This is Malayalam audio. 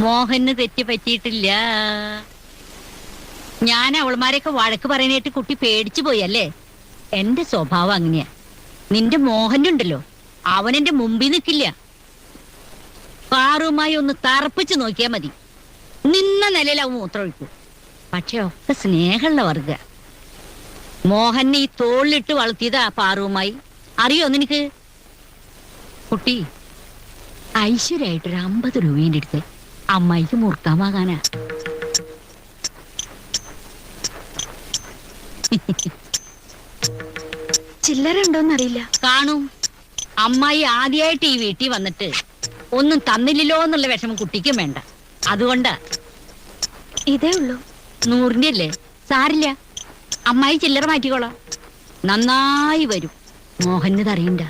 മോഹന് തെറ്റ് പറ്റിയിട്ടില്ല ഞാൻ അവൾമാരെയൊക്കെ വഴക്ക് പറയാനായിട്ട് കുട്ടി പേടിച്ചു പോയി അല്ലേ എന്റെ സ്വഭാവം അങ്ങനെയാ. നിന്റെ മോഹനുണ്ടല്ലോ. അവൻ എന്റെ മുമ്പിൽ നിൽക്കില്ല. കാറുമായി ഒന്ന് തറപ്പിച്ചു നോക്കിയാ മതി. നിന്ന നിലയിൽ അവൻ മൂത്രമൊഴിക്കും പക്ഷെ ഒക്കെ സ്നേഹമുള്ള വർഗ മോഹനെ ഈ തോളിലിട്ട് വളർത്തിയതാ പാറുവുമായി. അറിയോ നിനക്ക്? കുട്ടി ഐശ്വര്യായിട്ടൊരു അമ്പത് രൂപേന്റെ അടുത്ത് അമ്മായിക്ക് വാങ്ങാനാ ചില്ലറ കാണൂ. അമ്മായി ആദ്യമായിട്ട് ഈ വീട്ടിൽ വന്നിട്ട് ഒന്നും തന്നില്ലല്ലോ എന്നുള്ള വിഷമം കുട്ടിക്കും വേണ്ട. അതുകൊണ്ട്. ഇതേ ഉള്ളൂ. നൂറിന്റെ അല്ലേ സാരില്ല. അമ്മായി ചില്ലറ മാറ്റിക്കോളാം. നന്നായി വരും. മോഹന് അറിയണ്ട.